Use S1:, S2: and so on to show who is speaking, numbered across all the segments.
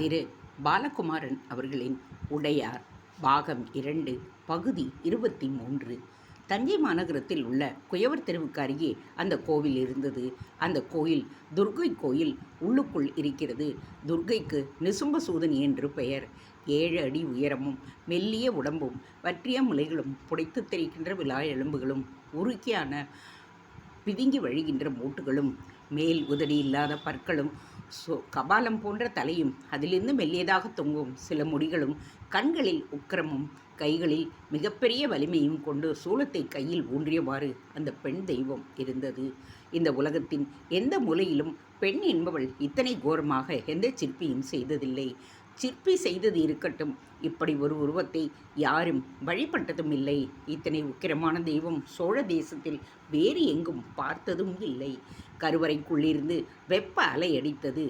S1: திரு பாலகுமாரன் அவர்களின் உடையார் பாகம் இரண்டு பகுதி இருபத்தி மூன்று. தஞ்சை மாநகரத்தில் உள்ள குயவர் தெருவுக்கு அருகே அந்த கோவில் இருந்தது. அந்த கோயில் துர்க்கை கோயில் உள்ளுக்குள் இருக்கிறது. துர்க்கைக்கு நிசும்பசூதனி என்று பெயர். ஏழு அடி உயரமும் மெல்லிய உடம்பும் வற்றிய முலைகளும் புடைத்து தெரிக்கின்ற விழா எலும்புகளும் உருக்கியான பிதுங்கி வழிகின்ற மூட்டுகளும் மேல் உதடி இல்லாத பற்களும் சோ கபாலம் போன்ற தலையும் அதிலிருந்து மெல்லியதாக தொங்கும் சில முடிகளும் கண்களில் உக்கிரமும் கைகளில் மிகப்பெரிய வலிமையும் கொண்டு சூளத்தை கையில் ஊன்றியவாறு அந்த பெண் தெய்வம் இருந்தது. இந்த உலகத்தின் எந்த மூலையிலும் பெண் என்பவள் இத்தனை கோரமாக எந்த சிற்பியும் செய்ததில்லை. சிற்பி செய்தது இருக்கட்டும் இப்படி ஒரு உருவத்தை யாரும் வழிபட்டதும் இல்லை. இத்தனை உக்கிரமான தெய்வம் சோழ தேசத்தில் வேறு எங்கும் பார்த்ததும் இல்லை. கருவறைக்குள்ளிருந்து வெப்ப அலை அடித்தது.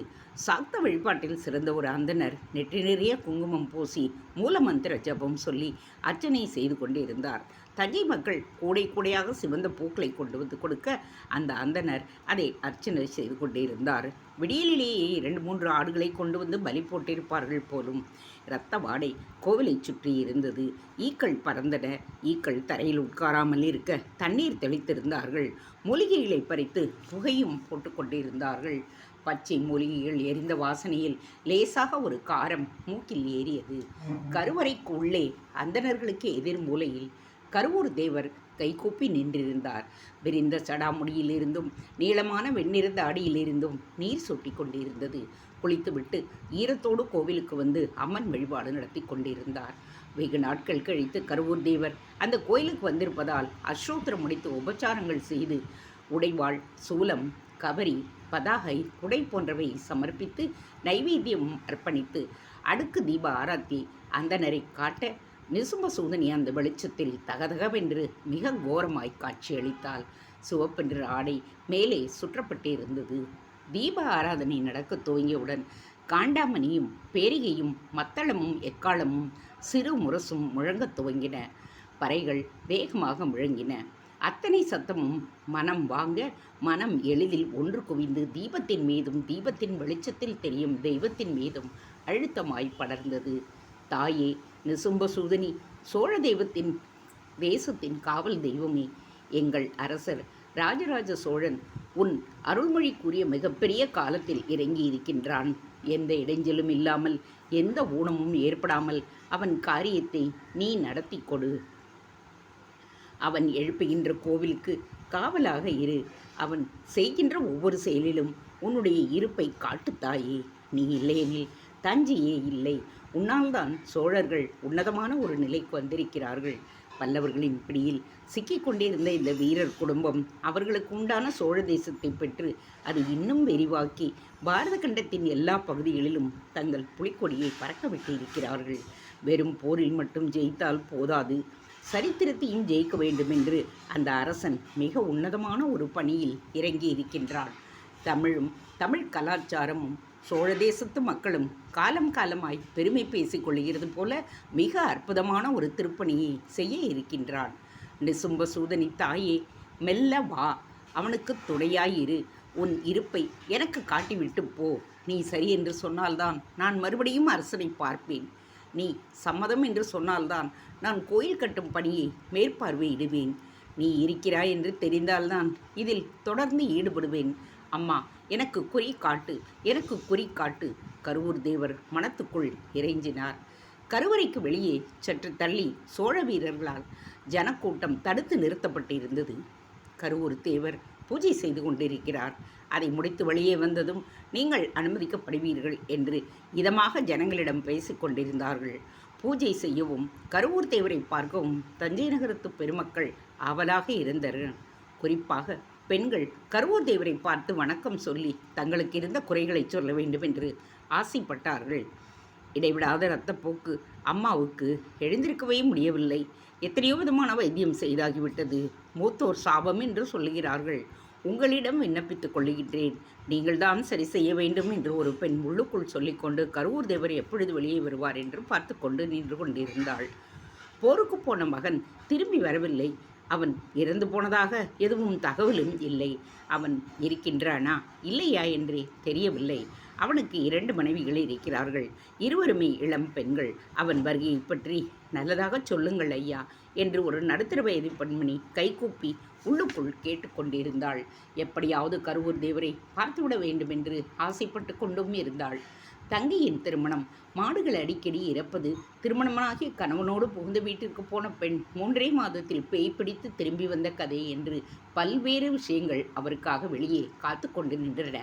S1: சாக்த வழிபாட்டில் சிறந்த ஒரு அந்தனர் நெற்றி நிறைய குங்குமம் பூசி மூலமந்திர ஜபம் சொல்லி அர்ச்சனை செய்து கொண்டிருந்தார். தஞ்சை மக்கள் கூடை கூடையாக சிவந்த பூக்களை கொண்டு வந்து கொடுக்க அந்த அந்தனர் அதை அர்ச்சனை செய்து கொண்டிருந்தார். விடியலிலேயே இரண்டு மூன்று ஆடுகளை கொண்டு வந்து பலி போட்டிருப்பார்கள் போலும். இரத்த வாடை கோவிலை சுற்றி இருந்தது. ஈக்கள் பறந்தன. ஈக்கள் தரையில் உட்காராமல் இருக்க தண்ணீர் தெளித்திருந்தார்கள். மூலிகைகளை பறித்து புகையும் போட்டுக்கொண்டிருந்தார்கள் பச்சை மூலிகைகள் எரிந்த வாசனையில் லேசாக ஒரு காரம் மூக்கில் ஏறியது. கருவறைக்கு உள்ளே அந்தணர்களுக்கு எதிர் மூலையில் கருவூர் தேவர் கைகூப்பி நின்றிருந்தார். விரிந்த சடாமுடியிலிருந்தும் நீளமான வெண்ணிறந்த அடியிலிருந்தும் நீர் சொட்டி கொண்டிருந்தது. குளித்துவிட்டு ஈரத்தோடு கோவிலுக்கு வந்து அம்மன் வழிபாடு நடத்தி கொண்டிருந்தார். வெகு நாட்கள் கழித்து கருவூர் தேவர் அந்த கோயிலுக்கு வந்திருப்பதால் அஸ்ரோத்திரம் முடித்து உபச்சாரங்கள் செய்து உடைவாள் சூலம் கபரி பதாகை குடை போன்றவை சமர்ப்பித்து நைவேத்தியம் அர்ப்பணித்து அடுக்கு தீப ஆராத்தி அந்தனரை காட்ட நிசும்ப சூதனி அந்த வெளிச்சத்தில் தகதகவென்று மிக கோரமாய் காட்சியளித்தாள். சிவப்பென்று ஆடை மேலே சுற்றப்பட்டிருந்தது. தீப ஆராதனை நடக்கத் துவங்கியவுடன் காண்டாமணியும் பேரிகையும் மத்தளமும் எக்காளமும் சிறு முரசும் முழங்கத் துவங்கின. பறைகள் வேகமாக முழங்கின. அத்தனை சத்தமும் மனம் வாங்க மனம் எளிதில் ஒன்று குவிந்து தீபத்தின் மீதும் தீபத்தின் வெளிச்சத்தில் தெரியும் தெய்வத்தின் மீதும் அழுத்தமாய் படர்ந்தது. தாயே நிசும்பசூதனி சோழ தெய்வத்தின் தேசத்தின் காவல் தெய்வமே எங்கள் அரசர். ராஜராஜ சோழன் உன் அருள்மொழிக்குரிய மிகப்பெரிய காலத்தில் இறங்கி இருக்கின்றான் எந்த இடைஞ்சலும் இல்லாமல் எந்த ஊனமும் ஏற்படாமல் அவன் காரியத்தை நீ நடத்தி கொடு. அவன் எழுப்புகின்ற கோவிலுக்கு காவலாக இரு. அவன் செய்கின்ற ஒவ்வொரு செயலிலும் உன்னுடைய இருப்பை காட்டுத்தாயே நீ இல்லையெனில் தஞ்சையே இல்லை. உன்னால்தான் சோழர்கள் உன்னதமான ஒரு நிலைக்கு வந்திருக்கிறார்கள். பல்லவர்களின் பிடியில் சிக்கிக்கொண்டிருந்த இந்த வீரர் குடும்பம் அவர்களுக்கு உண்டான சோழ தேசத்தை பெற்று அதை இன்னும் விரிவாக்கி பாரத கண்டத்தின் எல்லா பகுதிகளிலும் தங்கள் புலிக்கொடியை பறக்கவிட்டு இருக்கிறார்கள் வெறும் போரில் மட்டும் ஜெயித்தால் போதாது. சரித்திரத்தையும் ஜெயிக்க வேண்டும் என்று அந்த அரசன் மிக உன்னதமான ஒரு பணியில் இறங்கி இருக்கின்றான் தமிழும் தமிழ் கலாச்சாரமும் சோழ தேசத்து மக்களும் காலம் காலமாய் பெருமை பேசிக் கொள்கிறது போல மிக அற்புதமான ஒரு திருப்பணியை செய்ய இருக்கின்றான். நிசும்ப சூதனி தாயே மெல்ல வா அவனுக்கு துணையாயிரு. உன் இருப்பை எனக்கு காட்டிவிட்டு போ. நீ சரி என்று சொன்னால்தான் நான் மறுபடியும் அரசனை பார்ப்பேன். நீ சம்மதம் என்று சொன்னால்தான் நான் கோயில் கட்டும் பணியை மேற்பார்வையிடுவேன். நீ இருக்கிறாய் என்று தெரிந்தால்தான் இதில் தொடர்ந்து ஈடுபடுவேன். அம்மா எனக்கு குறி காட்டு எனக்கு குறி காட்டு. கருவூர் தேவர் மனத்துக்குள் இறைஞ்சினார். கருவறைக்கு வெளியே சற்று தள்ளி சோழ வீரர்களால் ஜனக்கூட்டம் தடுத்து நிறுத்தப்பட்டிருந்தது. கருவூர் தேவர் பூஜை செய்து கொண்டிருக்கிறார். அதை முடித்து வெளியே வந்ததும் நீங்கள் அனுமதிக்கப்படுவீர்கள் என்று இதமாக ஜனங்களிடம் பேசிக் கொண்டிருந்தார்கள். பூஜை செய்யவும் கருவூர் தேவரை பார்க்கவும் தஞ்சை நகரத்து பெருமக்கள் ஆவலாக இருந்தனர். குறிப்பாக பெண்கள் கருவூர் தேவரை பார்த்து வணக்கம் சொல்லி தங்களுக்கு இருந்த குறைகளை சொல்ல வேண்டும் என்று ஆசைப்பட்டார்கள். இடைவிடாத இரத்தப்போக்கு அம்மாவுக்கு எழுந்திருக்கவே முடியவில்லை. எத்தனையோ விதமான வைத்தியம் செய்தாகிவிட்டது. மூத்தோர் சாபம் என்று சொல்லுகிறார்கள். உங்களிடம் விண்ணப்பித்துக் கொள்ளுகின்றேன். நீங்கள்தான் சரி செய்ய வேண்டும் என்று ஒரு பெண் உள்ளுக்குள் சொல்லிக்கொண்டு கருவூர் தேவர் எப்பொழுது வெளியே வருவார் என்று பார்த்து கொண்டு நின்று கொண்டிருந்தாள். போருக்கு போன மகன் திரும்பி வரவில்லை. அவன் இறந்து போனதாக எதுவும் தகவலும் இல்லை. அவன் இருக்கின்றானா? இல்லையா என்றே தெரியவில்லை. அவனுக்கு இரண்டு மனைவிகள் இருக்கிறார்கள். இருவருமே இளம் பெண்கள். அவன் வருகையை பற்றி நல்லதாக சொல்லுங்கள் ஐயா என்று ஒரு நடுத்தர வயது பெண்மணி கைகூப்பி உள்ளுக்குள் கேட்டுக்கொண்டிருந்தாள். எப்படியாவது கருவூர் தேவரை பார்த்துவிட வேண்டும் என்று ஆசைப்பட்டு கொண்டும் இருந்தாள். தங்கையின் திருமணம். மாடுகள் அடிக்கடி இறப்பது திருமணமாகிய கணவனோடு புகுந்த வீட்டிற்கு போன பெண் மூன்றே மாதத்தில் பேய் பிடித்து திரும்பி வந்த கதை என்று பல்வேறு விஷயங்கள் அவருக்காக வெளியே காத்து கொண்டு நின்றன.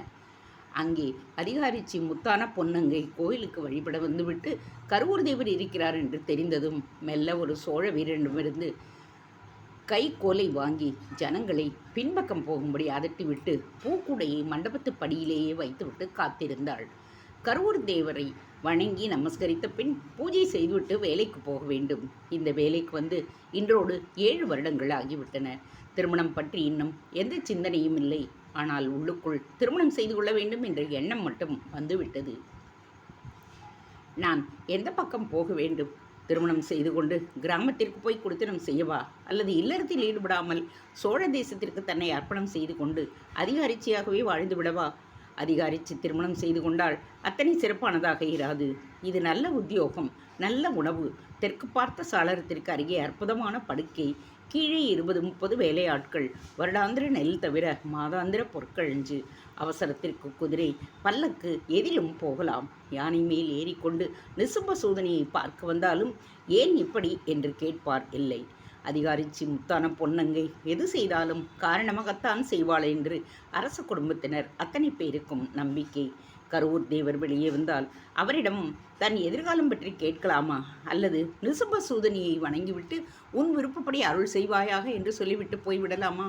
S1: அங்கே அதிகாரிச்சி முத்தான பொன்னங்கை கோயிலுக்கு வழிபட வந்துவிட்டு கருவூர் தேவர் இருக்கிறார் என்று தெரிந்ததும் மெல்ல ஒரு சோழ வீரனிடமிருந்து கை கோலை வாங்கி ஜனங்களை பின்பக்கம் போகும்படி அதட்டிவிட்டு பூக்குடையை மண்டபத்து படியிலேயே வைத்துவிட்டு காத்திருந்தாள். கரூர் தேவரை வணங்கி நமஸ்கரித்த பின் பூஜை செய்துவிட்டு வேலைக்கு போக வேண்டும். இந்த வேலைக்கு வந்து இன்றோடு ஏழு வருடங்கள் ஆகிவிட்டன. திருமணம் பற்றி இன்னும் எந்த சிந்தனையும் இல்லை. ஆனால் உள்ளுக்குள் திருமணம் செய்து கொள்ள வேண்டும் என்ற எண்ணம் மட்டும் வந்துவிட்டது. நான் எந்த பக்கம் போக வேண்டும்? திருமணம் செய்து கொண்டு கிராமத்திற்கு போய் குடித்தனம் செய்யவா? அல்லது இல்லறத்தில் ஈடுபடாமல் சோழ தேசத்திற்கு தன்னை அர்ப்பணம் செய்து கொண்டு அதிகாரிச்சியாகவே வாழ்ந்து விடவா? அதிகாரிச்சு திருமணம் செய்து கொண்டால் அத்தனை சிறப்பானதாக இராது. இது நல்ல உத்தியோகம் நல்ல உணவு. தெற்கு பார்த்த சாளரத்திற்கு அருகே அற்புதமான படுக்கை கீழே இருபது முப்பது வேலையாட்கள். வருடாந்திர நெல் தவிர மாதாந்திர பொற்கழிஞ்சு அவசரத்திற்கு குதிரை பல்லக்கு எதிலும் போகலாம். யானை மேல் ஏறிக்கொண்டு நிசும்ப சோதனையை பார்க்க வந்தாலும் ஏன் இப்படி என்று கேட்பார் இல்லை. அதிகாரிச்சி முத்தான பொன்னங்கை எது செய்தாலும் காரணமாகத்தான் செய்வாள் என்று அரச குடும்பத்தினர் அத்தனை பேருக்கும் நம்பிக்கை. கரூர் தேவர் வெளியே வந்தால் அவரிடம் தன் எதிர்காலம் பற்றி கேட்கலாமா? அல்லது நிசும்ப சூதனியை வணங்கிவிட்டு உன் விருப்பப்படி அருள் செய்வாயாக? என்று சொல்லிவிட்டு போய்விடலாமா?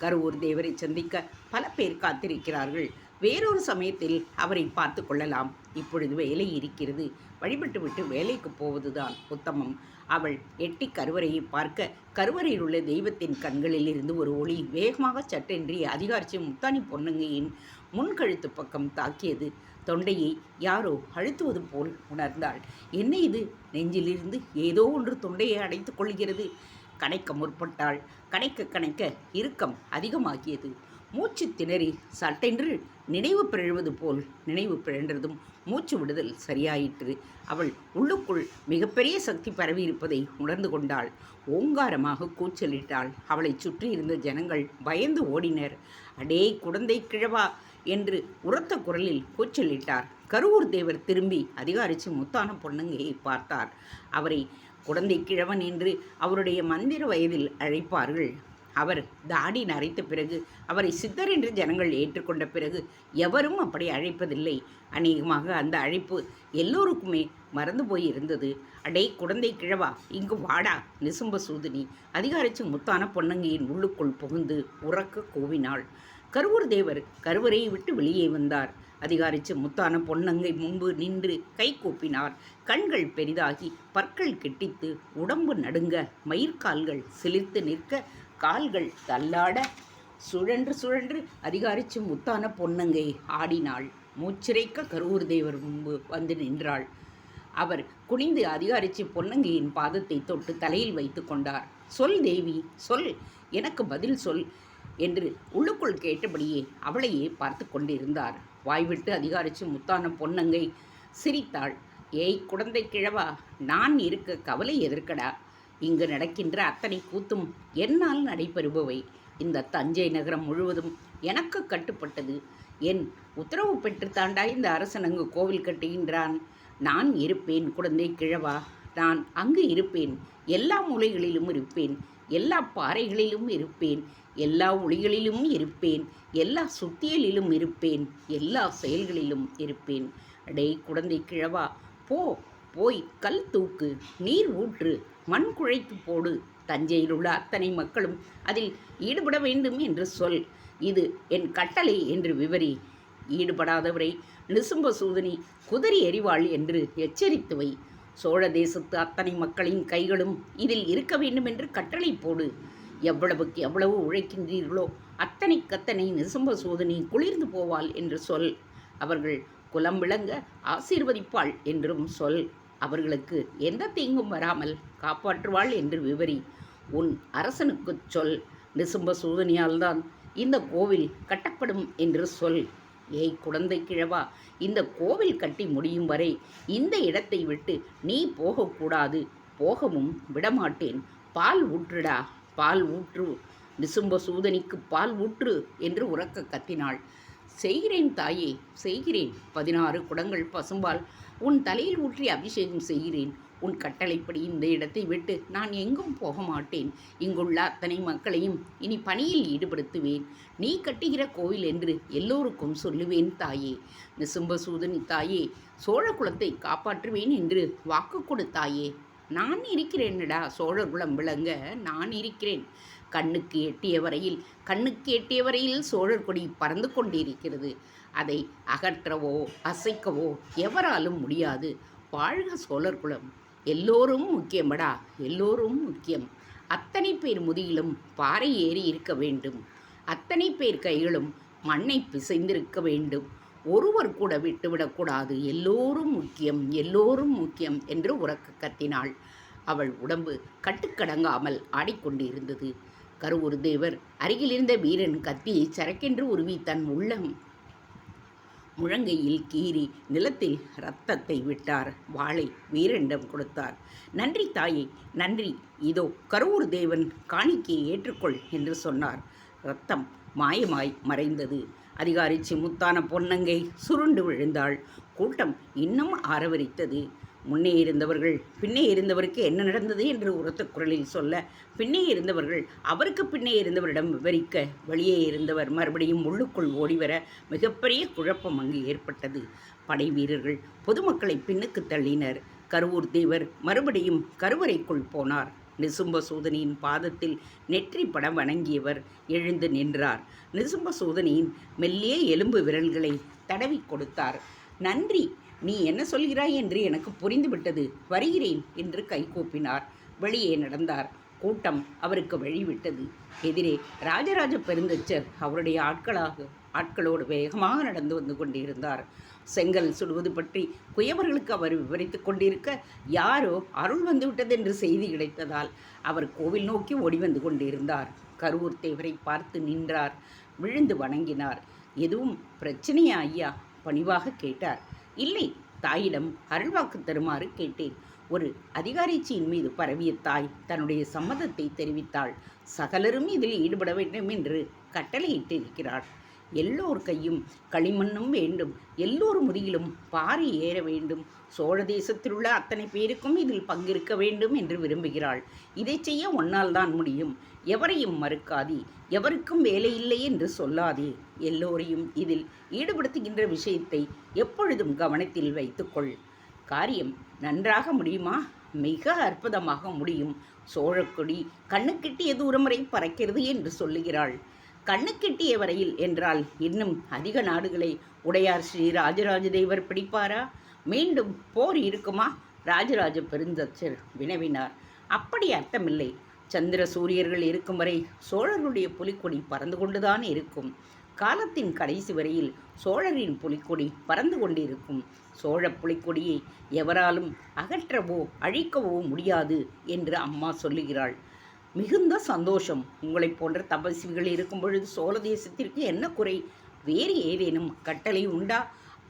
S1: கருவூர் தேவரை சந்திக்க பல பேர் காத்திருக்கிறார்கள். வேறொரு சமயத்தில் அவரை பார்த்து கொள்ளலாம். இப்பொழுது வேலை இருக்கிறது. வழிபட்டுவிட்டு வேலைக்கு போவதுதான் உத்தமம். அவள் எட்டி கருவறையை பார்க்க கருவறையில் உள்ள தெய்வத்தின் கண்களில் இருந்து ஒரு ஒளி வேகமாக சட்டென்றி அதிகாரிச்சு முத்தானி பொன்னங்கையின் முன்கழுத்து பக்கம் தாக்கியது. தொண்டையை யாரோ அழுத்துவது போல் உணர்ந்தாள். என்ன இது? நெஞ்சிலிருந்து ஏதோ ஒன்று தொண்டையை அடைத்துக் கொள்கிறது. கணைக்க முற்பட்டாள். கணைக்க கணைக்க இறுக்கம் அதிகமாகியது. மூச்சு திணறி சட்டென்று நினைவு பிழழுவது போல் நினைவு பிழன்றதும் மூச்சு விடுதல் சரியாயிற்று. அவள் உள்ளுக்குள் மிகப்பெரிய சக்தி பரவியிருப்பதை உணர்ந்து கொண்டாள். ஓங்காரமாக கூச்சலிட்டாள். அவளை சுற்றியிருந்த ஜனங்கள் பயந்து ஓடினர். அடே குழந்தை கிழவா என்று உரத்த குரலில் கூச்சலிட்டார். கருவூர் தேவர் திரும்பி அதிகாரிச்சு முத்தான பொன்னங்கையை பார்த்தார். அவரை குழந்தை கிழவன் என்று அவருடைய மந்திர வயதில் அழைப்பார்கள். அவர் தாடி நரைத்த பிறகு அவரை சித்தர் என்று ஜனங்கள் ஏற்றுக்கொண்ட பிறகு எவரும் அப்படி அழைப்பதில்லை. அநேகமாக அந்த அழைப்பு எல்லோருக்குமே மறந்து போய் இருந்தது அடே குழந்தை கிழவா இங்கு வாடா நிசும்ப சூதினி அதிகாரிச்சு முத்தான பொன்னங்கியின் உள்ளுக்குள் புகுந்து உறக்க கூவினாள். கருவூர் தேவர் கருவறையை விட்டு வெளியே வந்தார். அதிகாரிச்சு முத்தான பொன்னங்கை முன்பு நின்று கை கூப்பினார். கண்கள் பெரிதாகி பற்கள் கெட்டித்து உடம்பு நடுங்க மயிர்கால்கள் சிலிர்த்து நிற்க கால்கள் தள்ளாட சுழன்று சுழன்று அதிகாரிச்சு முத்தான பொன்னங்கை ஆடினாள். மூச்சிறைக்க கரூர் தேவர் முன்பு வந்து நின்றாள். அவர் குனிந்து அதிகாரிச்சு பொன்னங்கையின் பாதத்தை தொட்டு தலையில் வைத்து கொண்டார். சொல் தேவி சொல். எனக்கு பதில் சொல் என்று உள்ளுக்குள் கேட்டபடியே அவளையே பார்த்து கொண்டிருந்தார். வாய்விட்டு அதிகாரிச்சு முத்தான பொன்னங்கை சிரித்தாள். ஏய் குழந்தை கிழவா நான் இருக்க கவலை எதிர்க்கடா இங்கு நடக்கின்ற அத்தனை கூத்தும் என்னால் நடைபெறுபவை. இந்த தஞ்சை நகரம் முழுவதும் எனக்கு கட்டுப்பட்டது. என் உத்தரவு பெற்று தாண்டா இந்த அரசன் அங்கு கோவில் கட்டுகின்றான். நான் இருப்பேன் குழந்தை கிழவா. நான் அங்கு இருப்பேன். எல்லா மூலைகளிலும் இருப்பேன். எல்லா பாறைகளிலும் இருப்பேன். எல்லா ஒளிகளிலும் இருப்பேன். எல்லா சுத்தியலிலும் இருப்பேன். எல்லா செயல்களிலும் இருப்பேன். அடே குழந்தை கிழவா போ. போய் கல் தூக்கு நீர் ஊற்று மண் குழைத்து போடு தஞ்சையில் உள்ள அத்தனை மக்களும் அதில் ஈடுபட வேண்டும் என்று சொல். இது என் கட்டளை என்று விவரி. ஈடுபடாதவரை நிசும்ப சூதனி குதிரை எறிவாள் என்று எச்சரித்து வை. சோழ தேசத்து அத்தனை மக்களின் கைகளும் இதில் இருக்க வேண்டும் என்று கட்டளை போடு. எவ்வளவுக்கு எவ்வளவு உழைக்கின்றீர்களோ அத்தனை கத்தனை நிசும்ப சோதனை குளிர்ந்து போவாள் என்று சொல். அவர்கள் குலம் விளங்க ஆசீர்வதிப்பாள் என்றும் சொல். அவர்களுக்கு எந்த தீங்கும் வராமல் காப்பாற்றுவாள் என்று விவரி. உன் அரசனுக்குச் சொல் நிசும்ப சூதனியால்தான். இந்த கோவில் கட்டப்படும் என்று சொல். ஏய் குழந்தை கிழவா இந்த கோவில் கட்டி முடியும் வரை இந்த இடத்தை விட்டு நீ போகக்கூடாது. போகவும் விடமாட்டேன். பால் ஊற்றுடா பால் ஊற்று. நிசும்ப சூதனிக்கு பால் ஊற்று என்று உறக்க கத்தினாள். செய்கிறேன் தாயே செய்கிறேன். பதினாறு குடங்கள் பசும்பால் உன் தலையில் ஊற்றி அபிஷேகம் செய்கிறேன். உன் கட்டளைப்படி இந்த இடத்தை விட்டு நான் எங்கும் போக மாட்டேன். இங்குள்ள அத்தனை மக்களையும் இனி பணியில் ஈடுபடுத்துவேன். நீ கட்டுகிற கோவில் என்று எல்லோருக்கும் சொல்லுவேன் தாயே. நிசும்பசூதனி தாயே சோழ குலத்தை காப்பாற்றுவேன் என்று வாக்கு கொடுத்தாயே நான் இருக்கிறேன்டா சோழகுலம் விளங்க நான் இருக்கிறேன். கண்ணுக்கு எட்டிய வரையில் கண்ணுக்கு எட்டிய வரையில் சோழர் கொடி பறந்து கொண்டிருக்கிறது. அதை அகற்றவோ அசைக்கவோ எவராலும் முடியாது. வாழ்க சோழர் குலம். எல்லோரும் முக்கியமடா? எல்லோரும் முக்கியம். அத்தனை பேர் முதுகிலும் பாறை ஏறி இருக்க வேண்டும். அத்தனை பேர் கைகளும் மண்ணை பிசைந்திருக்க வேண்டும். ஒருவர் கூட விட்டுவிடக்கூடாது எல்லோரும் முக்கியம் எல்லோரும் முக்கியம் என்று உறக்க கத்தினாள். அவள் உடம்பு கட்டுக்கடங்காமல் ஆடிக்கொண்டிருந்தது. கருவூர் தேவர். அருகிலிருந்த வீரன் கத்தியை சரக்கென்று உருவி தன் உள்ளம் முழங்கையில் கீறி நிலத்தில் இரத்தத்தை விட்டார். வாளை வீரனிடம் கொடுத்தார். நன்றி தாயே நன்றி. இதோ கருவூர் தேவன் காணிக்கையை ஏற்றுக்கொள் என்று சொன்னார். ரத்தம் மாயமாய் மறைந்தது. அதிகாரி சிமுத்தான பொன்னங்கை சுருண்டு விழுந்தாள். கூட்டம் இன்னும் ஆரவரித்தது. முன்னே இருந்தவர்கள் பின்னே இருந்தவருக்கு என்ன நடந்தது என்று உரத்த குரலில் சொல்ல பின்னே இருந்தவர்கள் அவருக்கு பின்னே இருந்தவரிடம் விவரிக்க வெளியே இருந்தவர் மறுபடியும் உள்ளுக்குள் ஓடிவர மிகப்பெரிய குழப்பம் அங்கு ஏற்பட்டது. படை வீரர்கள் பொதுமக்களை பின்னுக்கு தள்ளினர். கருவூர் தேவர் மறுபடியும் கருவறைக்குள் போனார். நிசும்ப சூதனியின் பாதத்தில் நெற்றி பட வணங்கியவர் எழுந்து நின்றார். நிசும்ப சூதனியின் மெல்லிய எலும்பு விரல்களை தடவி கொடுத்தார். நன்றி! நீ என்ன சொல்கிறாய் என்று எனக்கு புரிந்துவிட்டது. வருகிறேன் என்று கைகூப்பினார் வெளியே நடந்தார். கூட்டம் அவருக்கு வழிவிட்டது. எதிரே ராஜராஜ பெருந்தச்சர் அவருடைய ஆட்களாக ஆட்களோடு வேகமாக நடந்து வந்து கொண்டிருந்தார். செங்கல் சுடுவது பற்றி குயவர்களுக்கு அவர் விவரித்துக் கொண்டிருக்க யாரோ அருள் வந்துவிட்டது என்று செய்தி கிடைத்ததால் அவர் கோவில் நோக்கி ஓடி வந்து கொண்டிருந்தார். கருவூர் தேவரை பார்த்து நின்றார். விழுந்து வணங்கினார். எதுவும் பிரச்சனையா ஐயா? பணிவாக கேட்டார். இல்லை தாயிடம் அருள்வாக்கு தருமாறு கேட்டேன். ஒரு அதிகாரிச்சியின் மீது பரவிய தாய் தன்னுடைய சம்மதத்தை தெரிவித்தாள். சகலரும் இதில் ஈடுபட வேண்டும் என்று கட்டளையிட்டிருக்கிறாள் எல்லோர் கையும் களிமண்ணும் வேண்டும். எல்லோர் முதுகிலும் பாரி ஏற வேண்டும். சோழ தேசத்தில் உள்ள அத்தனை பேருக்கும் இதில் பங்கிருக்க வேண்டும் என்று விரும்புகிறாள். இதை செய்ய ஒன்னால் தான் முடியும். எவரையும் மறுக்காதி. எவருக்கும் வேலை இல்லை என்று சொல்லாதே. எல்லோரையும் இதில் ஈடுபடுத்துகின்ற விஷயத்தை எப்பொழுதும் கவனத்தில் வைத்துக்கொள். காரியம் நன்றாக முடியுமா? மிக அற்புதமாக முடியும். சோழக்கொடி கண்ணுக்கெட்டிய தூரம் வரை பறக்கிறது என்று சொல்லுகிறாள். கண்ணுக்கெட்டிய வரையில் என்றால் இன்னும் அதிக நாடுகளை உடையார் ஸ்ரீ ராஜராஜ தேவர் பிடிப்பாரா? மீண்டும் போர் இருக்குமா? ராஜராஜ பெருந்தச்சர் வினவினார். அப்படி அர்த்தமில்லை. சந்திர சூரியர்கள் இருக்கும் வரை சோழர்களுடைய புலிக்கொடி பறந்து கொண்டுதான் இருக்கும். காலத்தின் கடைசி வரையில் சோழரின் புலிக்கொடி பறந்து கொண்டிருக்கும். சோழ புலிக்கொடியை எவராலும் அகற்றவோ அழிக்கவோ முடியாது என்று அம்மா சொல்லுகிறாள். மிகுந்த சந்தோஷம் உங்களைப் போன்ற தபஸ்விகள் இருக்கும் பொழுது சோழ தேசத்திற்கு என்ன குறை? வேறு ஏதேனும் கட்டளை உண்டா?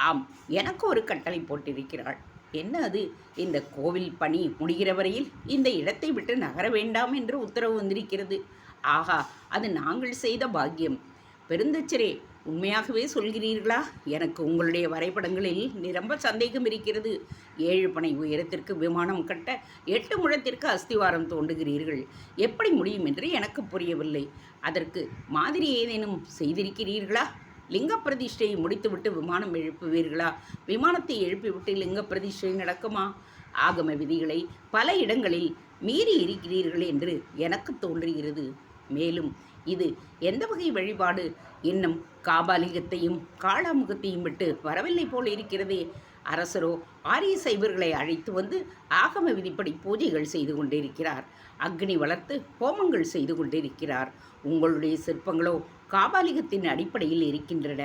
S1: ஆம் எனக்கு ஒரு கட்டளை போட்டிருக்கிறாள். என்ன அது இந்த கோவில் பணி முடிகிற வரையில் இந்த இடத்தை விட்டு நகர வேண்டாம் என்று உத்தரவு வந்திருக்கிறது. ஆகா அது நாங்கள் செய்த பாக்கியம். பெருந்தச்சரே உண்மையாகவே சொல்கிறீர்களா? எனக்கு உங்களுடைய வரைபடங்களில் நிரம்ப சந்தேகம் இருக்கிறது. ஏழு பனை உயரத்திற்கு விமானம் கட்ட எட்டு முழத்திற்கு அஸ்திவாரம் தோண்டுகிறீர்கள். எப்படி முடியும் என்று எனக்கு புரியவில்லை. அதற்கு மாதிரி ஏதேனும் செய்திருக்கிறீர்களா? லிங்க பிரதிஷ்டையை முடித்துவிட்டு விமானம் எழுப்புவீர்களா? விமானத்தை எழுப்பிவிட்டு லிங்க பிரதிஷ்டை நடக்குமா? ஆகம விதிகளை பல இடங்களில் மீறி இருக்கிறீர்கள் என்று எனக்கு தோன்றுகிறது. மேலும் இது எந்த வகை வழிபாடு? இன்னும் காபாலிகத்தையும் காளாமுகத்தையும் விட்டு வரவில்லை போல இருக்கிறதே. அரசரோ ஆரிய சைவர்களை அழைத்து வந்து ஆகம விதிப்படி பூஜைகள் செய்து கொண்டிருக்கிறார். அக்னி வளர்த்து ஹோமங்கள் செய்து கொண்டிருக்கிறார். உங்களுடைய சிற்பங்களோ காபாலிகத்தின் அடிப்படையில் இருக்கின்றன.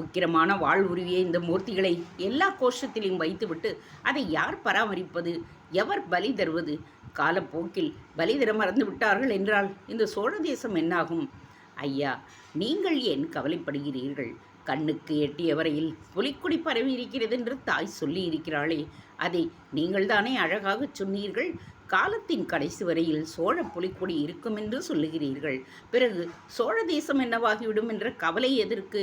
S1: உக்கிரமான வாழ்வுருவிய இந்த மூர்த்திகளை எல்லா கோஷத்திலையும் வைத்துவிட்டு அதை யார் பராமரிப்பது? எவர் பலி தருவது? காலப்போக்கில் பலி தர மறந்து விட்டார்கள் என்றால் இந்த சோழ தேசம் என்னாகும்? ஐயா நீங்கள் ஏன் கவலைப்படுகிறீர்கள்? கண்ணுக்கு எட்டிய வரையில் புலிக்குடி பரவி இருக்கிறது என்று தாய் சொல்லி இருக்கிறாளே அதை நீங்கள்தானே அழகாகச் சொன்னீர்கள்? காலத்தின் கடைசி வரையில் சோழ புலிக்கொடி இருக்கும் என்று சொல்லுகிறீர்கள். பிறகு சோழ தேசம் என்னவாகிவிடும் என்ற கவலை எதற்கு?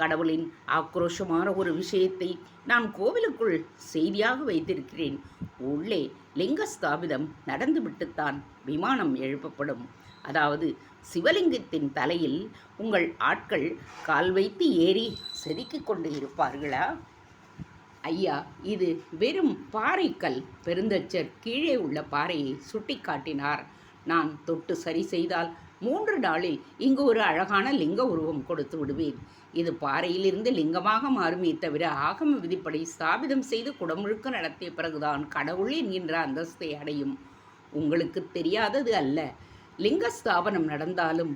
S1: கடவுளின் ஆக்ரோஷமான ஒரு விஷயத்தை நான் கோவிலுக்குள் செய்தியாக வைத்திருக்கிறேன். உள்ளே லிங்க ஸ்தாபிதம் நடந்துவிட்டுத்தான் விமானம் எழுப்பப்படும். அதாவது சிவலிங்கத்தின் தலையில் உங்கள் ஆட்கள் கால் வைத்து ஏறி செதுக்கிக் கொண்டு இருப்பார்களா? ஐயா இது வெறும் பாறைக்கல். பெருந்தச்சர் கீழே உள்ள பாறையை சுட்டிக்காட்டினார். நான் தொட்டு சரி செய்தால் மூன்று நாளில் இங்கு ஒரு அழகான லிங்க உருவம் கொடுத்து விடுவேன். இது பாறையிலிருந்து லிங்கமாக மாறுமே தவிர ஆகம விதிப்படி ஸ்தாபிதம் செய்து குடமுழுக்க நடத்திய பிறகுதான் கடவுள் என்கின்ற அந்தஸ்தை அடையும். உங்களுக்கு தெரியாதது அல்ல லிங்க ஸ்தாபனம் நடந்தாலும்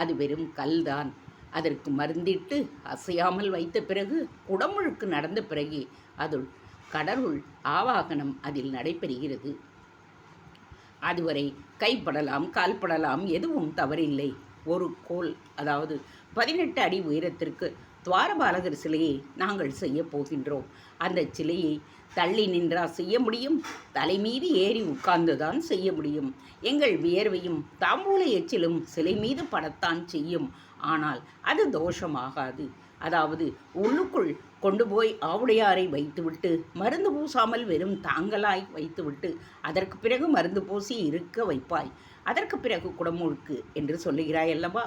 S1: அது வெறும் கல்தான். அதற்கு மருந்திட்டு அசையாமல் வைத்த பிறகு குடமுழுக்கு நடந்த பிறகு அதுள் கடவுள் ஆவாகனம் அதில் நடைபெறுகிறது. அதுவரை கைப்படலாம் கால்படலாம் எதுவும் தவறில்லை. ஒரு கோல் அதாவது பதினெட்டு அடி உயரத்திற்கு துவாரபாலகர் சிலையை நாங்கள் செய்ய போகின்றோம். அந்த சிலையை தள்ளி நின்றா செய்ய முடியும்? தலைமீது ஏறி உட்கார்ந்துதான் செய்ய முடியும். எங்கள் வியர்வையும் தாம்பூல எச்சிலும் சிலை மீது படத்தான் செய்யும். ஆனால் அது தோஷமாகாது. அதாவது உள்ளுக்குள் கொண்டு போய் ஆவுடையாரை வைத்துவிட்டு மருந்து பூசாமல் வெறும் தாங்கலாய் வைத்துவிட்டு அதற்கு பிறகு மருந்து பூசி இருக்க வைப்பாய். அதற்கு பிறகு குடமுழுக்கு என்று சொல்லுகிறாய் அல்லவா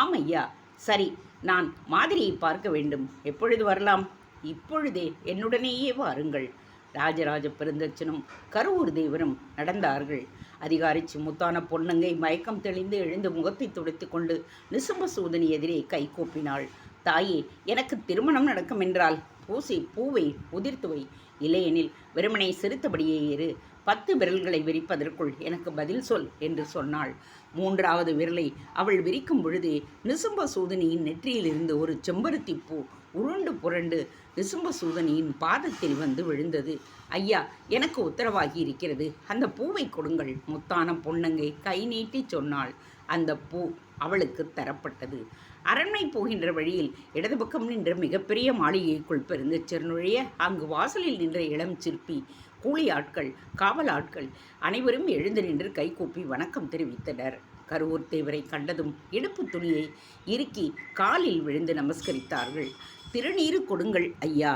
S1: ஆமையா சரி நான் மாதிரியை பார்க்க வேண்டும். எப்பொழுது வரலாம்? இப்பொழுதே என்னுடனேயே வாருங்கள். ராஜராஜ பெருந்தச்சனும் கருவூர் தேவரும் நடந்தார்கள். அதிகாரிச்சு முத்தான பொன்னங்கை மயக்கம் தெளிந்து எழுந்து முகத்தை துடைத்து கொண்டு நிசும்பசூதனி எதிரே கை கூப்பினாள். தாயே எனக்கு திருமணம் நடக்கும் என்றால் பூசி பூவை உதிர்த்து வை. இல்லையெனில் வெறுமனை சிரித்தபடியே இரு. பத்து விரல்களை விரிப்பதற்குள் எனக்கு பதில் சொல் என்று சொன்னாள். மூன்றாவது விரலை அவள் விரிக்கும் பொழுது நிசும்ப சூதனியின் நெற்றியிலிருந்து ஒரு செம்பருத்தி பூ உருண்டு புரண்டு நிசும்ப சூதனியின் பாதத்தில் வந்து விழுந்தது. ஐயா எனக்கு உத்தரவாகி இருக்கிறது. அந்த பூவை கொடுங்கள். முத்தான பொன்னங்கை கை நீட்டி சொன்னாள். அந்த பூ அவளுக்கு தரப்பட்டது. அரண்மை போகின்ற வழியில் இடது பக்கம் நின்ற மிகப்பெரிய மாளிகைக்குள் பெருந்தச்சர் நுழைய அங்கு வாசலில் நின்ற இளம் சிற்பி கூலி ஆட்கள் காவல் ஆட்கள் அனைவரும் எழுந்து நின்று கைகூப்பி வணக்கம் தெரிவித்தனர். கருவூர் தேவரை கண்டதும் இடுப்பு துணியை இறுக்கி காலில் விழுந்து நமஸ்கரித்தார்கள். திருநீறு கொடுங்கள் ஐயா.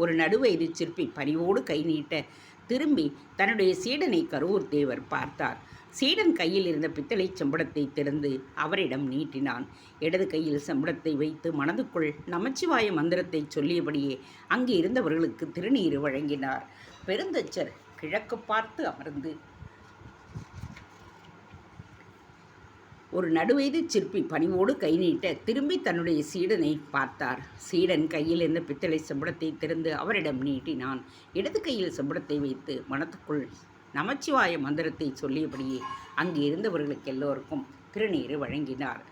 S1: ஒரு நடுவயது சிற்பி பணிவோடு கை நீட்ட திரும்பி தன்னுடைய சீடனை கரூர் தேவர் பார்த்தார். சீடன் கையில் இருந்த பித்தளை செம்படத்தை திறந்து அவரிடம் நீட்டினான். இடது கையில் செம்படத்தை வைத்து மனதுக்குள் நமச்சிவாய மந்திரத்தை சொல்லியபடியே அங்கே இருந்தவர்களுக்கு திருநீர் வழங்கினார். பெருந்தச்சர் கிழக்கு பார்த்து அமர்ந்து ஒரு நடுவயது சிற்பி பணிவோடு கை நீட்ட திரும்பி தன்னுடைய சீடனை பார்த்தார். சீடன் கையில் இருந்த பித்தளை செம்படத்தை திறந்து அவரிடம் நீட்டினான். இடது கையில் செம்படத்தை வைத்து மனத்துக்குள் நமச்சிவாய மந்திரத்தை சொல்லியபடியே அங்கு இருந்தவர்களுக்கு எல்லோருக்கும் திருநீர் வழங்கினார்.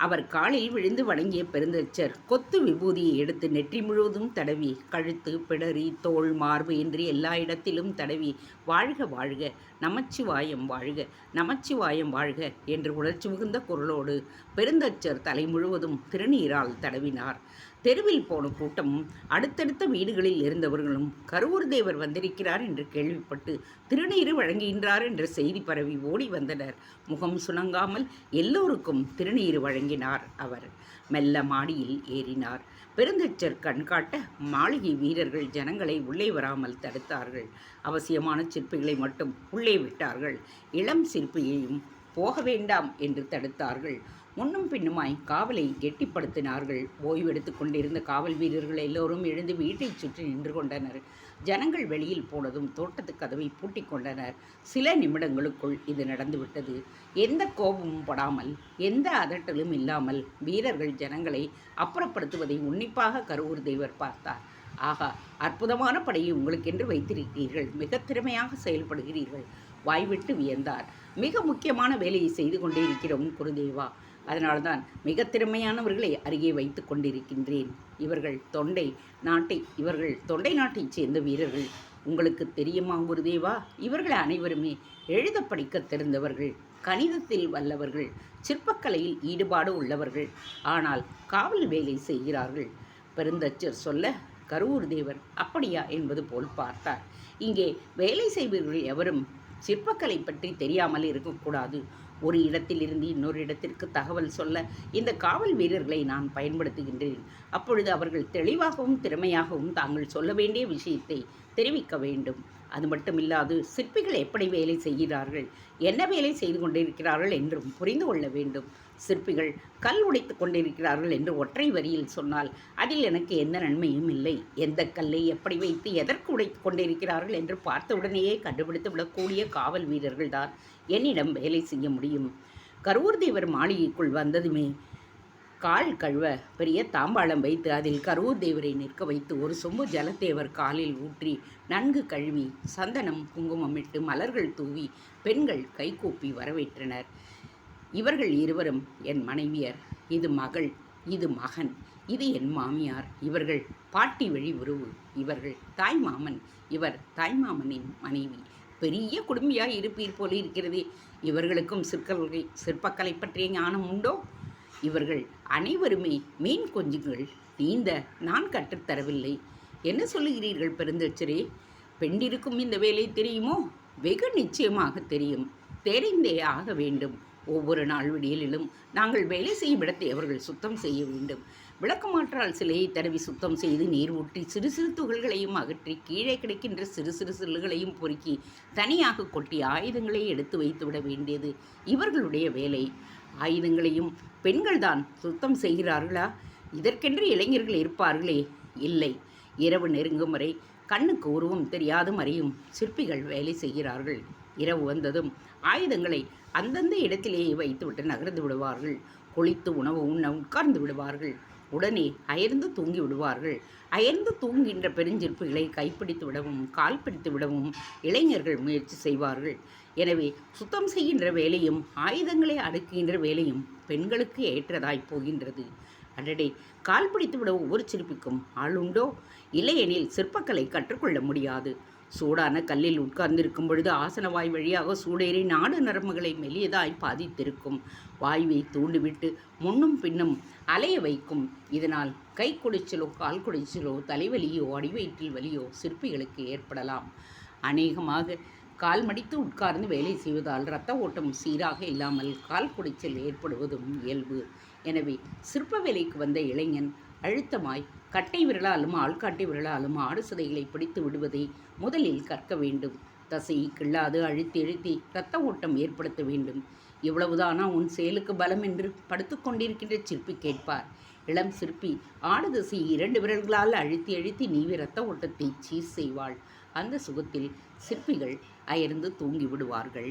S1: அவர் காலில் விழுந்து வணங்கிய பெருந்தச்சர் கொத்து விபூதியை எடுத்து நெற்றி முழுவதும் தடவி கழுத்து பிடரி தோள் மார்பு என்று எல்லா இடத்திலும் தடவி வாழ்க வாழ்க நமச்சிவாயம் வாழ்க நமச்சிவாயம் வாழ்க என்று உணர்ச்சி மிகுந்த குரலோடு பெருந்தச்சர் தலை முழுவதும் திருநீரால் தடவினார். தெருவில் போன கூட்டமும் அடுத்தடுத்த வீடுகளில் இருந்தவர்களும் கருவூர் தேவர் வந்திருக்கிறார் என்று கேள்விப்பட்டு திருநீர் வழங்குகின்றார் என்ற செய்தி பரவி ஓடி வந்தனர். முகம் சுணங்காமல் எல்லோருக்கும் திருநீர் வழங்கினார் அவர். மெல்ல மாடியில் ஏறினார். பெருந்தச்சர் கண்காட்ட மாளிகை வீரர்கள் ஜனங்களை உள்ளே வராமல் தடுத்தார்கள். அவசியமான சிற்பிகளை மட்டும் உள்ளே விட்டார்கள். இளம் சிற்பியையும் போக வேண்டாம் என்று தடுத்தார்கள். முன்னும் பின்னுமாய் காவலை கெட்டிப்படுத்தினார்கள். ஓய்வெடுத்து கொண்டிருந்த காவல் வீரர்கள் எல்லோரும் எழுந்து வீட்டைச் சுற்றி நின்று கொண்டனர். ஜனங்கள் வெளியில் போனதும் தோட்டத்து கதவை பூட்டி கொண்டனர். சில நிமிடங்களுக்குள் இது நடந்துவிட்டது. எந்த கோபமும் படாமல் எந்த அதட்டலும் இல்லாமல் வீரர்கள் ஜனங்களை அப்புறப்படுத்துவதை உன்னிப்பாக கருவூர் தேவர் பார்த்தார். ஆகா அற்புதமான படையை உங்களுக்கென்று வைத்திருக்கிறீர்கள். மிக திறமையாக செயல்படுகிறீர்கள். வாய்விட்டு வியந்தார். மிக முக்கியமான வேலையை செய்து கொண்டே இருக்கிறோம் குருதேவா. அதனால்தான் மிக திறமையானவர்களை அருகே வைத்து கொண்டிருக்கின்றேன். இவர்கள் தொண்டை நாட்டை இவர்கள் தொண்டை நாட்டைச் சேர்ந்த வீரர்கள். உங்களுக்கு தெரியுமா குருதேவா இவர்கள் அனைவருமே எழுத படிக்க தெரிந்தவர்கள் கணிதத்தில் வல்லவர்கள் சிற்பக்கலையில் ஈடுபாடு உள்ளவர்கள். ஆனால் காவல் வேலை செய்கிறார்கள். பெருந்தச்சர் சொல்ல கருவூர் தேவர் அப்படியா? என்பது போல் பார்த்தார். இங்கே வேலை செய்பவர்கள் எவரும் சிற்பக்கலை பற்றி தெரியாமல் இருக்கக்கூடாது ஒரு இடத்திலிருந்து இன்னொரு இடத்திற்கு தகவல் சொல்ல இந்த காவல் வீரர்களை நான் பயன்படுத்துகின்றேன். அப்பொழுது அவர்கள் தெளிவாகவும் திறமையாகவும் தாங்கள் சொல்ல வேண்டிய விஷயத்தை தெரிவிக்க வேண்டும். அது மட்டுமில்லாது சிற்பிகள் எப்படி வேலை செய்கிறார்கள் என்ன வேலை செய்து கொண்டிருக்கிறார்கள் என்றும் புரிந்து கொள்ள வேண்டும். சிற்பிகள் கல் உடைத்து கொண்டிருக்கிறார்கள் என்று ஒற்றை வரியில் சொன்னால் அதில் எனக்கு எந்த நன்மையும் இல்லை. எந்த கல்லை எப்படி வைத்து எதற்கு உடைத்து கொண்டிருக்கிறார்கள்? என்று பார்த்தவுடனேயே கண்டுபிடித்து விடக்கூடிய காவல் வீரர்கள்தான் என்னிடம் வேலை செய்ய முடியும். கரூர் தேவர் மாளிகைக்குள் வந்ததுமே கால் கழுவ பெரிய தாம்பாளம் வைத்து அதில் கரூர் தேவரை நிற்க வைத்து ஒரு சொம்பு ஜலத்தேவர் காலில் ஊற்றி நன்கு கழுவி சந்தனம் குங்குமமிட்டு மலர்கள் தூவி பெண்கள் கைகூப்பி வரவேற்றனர். இவர்கள் இருவரும் என் மனைவியர் இது மகள் இது மகன் இது என் மாமியார் இவர்கள் பாட்டி வழி உறவு இவர்கள் தாய் மாமன் இவர் தாய் மாமனின் மனைவி. பெரிய குடும்பியாக இருப்பீர் போல இருக்கிறதே. இவர்களுக்கும் சிற்கலை சிற்பக்கலை பற்றிய ஞானம் உண்டோ? இவர்கள் அனைவருமே மீன் கொஞ்சுங்கள் நீந்த நான் கற்றுத்தரவில்லை என்ன சொல்லுகிறீர்கள் பெருந்தச்சரே? பெண்டிருக்கும் இந்த வேலை தெரியுமோ? வெகு நிச்சயமாக தெரியும். தெரிந்தே ஆக வேண்டும். ஒவ்வொரு நாள் விடியலிலும் நாங்கள் வேலை செய்யும் இடத்தை அவர்கள் சுத்தம் செய்ய வேண்டும். விளக்கமாற்றால் சிலையை தடவி சுத்தம் செய்து நீர் ஊற்றி சிறு சிறு துகள்களையும் அகற்றி கீழே கிடைக்கின்ற சிறு சிறு சில்லுகளையும் பொறுக்கி தனியாக கொட்டி ஆயுதங்களை எடுத்து வைத்துவிட வேண்டியது இவர்களுடைய வேலை. ஆயுதங்களையும் பெண்கள்தான் சுத்தம் செய்கிறார்களா? இதற்கென்று இளைஞர்கள் இருப்பார்களே? இல்லை. இரவு நெருங்கும் வரை கண்ணுக்கு உருவம் தெரியாது மறையும் சிற்பிகள் வேலை செய்கிறார்கள். இரவு வந்ததும் ஆயுதங்களை அந்தந்த இடத்திலேயே வைத்துவிட்டு நகர்ந்து விடுவார்கள். குளித்து உணவு உண்ண உட்கார்ந்து விடுவார்கள். உடனே அயர்ந்து தூங்கி விடுவார்கள். அயர்ந்து தூங்குகின்ற பெருஞ்சிற்புகளை கைப்பிடித்து விடவும் கால் பிடித்து விடவும் இளைஞர்கள் முயற்சி செய்வார்கள். எனவே சுத்தம் செய்கின்ற வேலையும் ஆயுதங்களை அடுக்குகின்ற வேலையும் பெண்களுக்கு ஏற்றதாய் போகின்றது. அடடே! கால் பிடித்து விட ஒவ்வொரு சிற்பிக்கும் ஆளுண்டோ? இல்லையெனில் சிற்பக்கலை கற்றுக்கொள்ள முடியாது. சூடான கல்லில் உட்கார்ந்திருக்கும் பொழுது ஆசன வாய் வழியாக சூடேறி நாடு நரம்புகளை மெல்லியதாய் பாதித்திருக்கும். வாயுவை தூண்டிவிட்டு முன்னும் பின்னும் அலைய வைக்கும். இதனால் கை குடைச்சலோ கால் குடைச்சலோ தலைவலியோ அடிவயிற்றில் வலியோ சிற்பிகளுக்கு ஏற்படலாம். அநேகமாக கால் மடித்து உட்கார்ந்து வேலை செய்வதால் இரத்த ஓட்டம் சீராக இல்லாமல் கால் குடைச்சல் ஏற்படுவதும் இயல்பு. எனவே சிற்ப வேலைக்கு வந்த இளைஞன் அழுத்தமாய் கட்டை விரலாலும் ஆள்காட்டி விரலாலும் ஆடு சதைகளை பிடித்து விடுவதை முதலில் கற்க வேண்டும். தசையை கிள்ளாது அழுத்தி அழுத்தி இரத்த ஓட்டம் ஏற்படுத்த வேண்டும். இவ்வளவுதானா உன் செயலுக்கு பலம் என்று படுத்துக்கொண்டிருக்கின்ற சிற்பி கேட்பார். இளம் சிற்பி ஆடு தசையை இரண்டு விரல்களால் அழுத்தி அழுத்தி நீவி இரத்த ஓட்டத்தை சீர் செய்வாள். அந்த சுகத்தில் சிற்பிகள் அயர்ந்து தூங்கி விடுவார்கள்.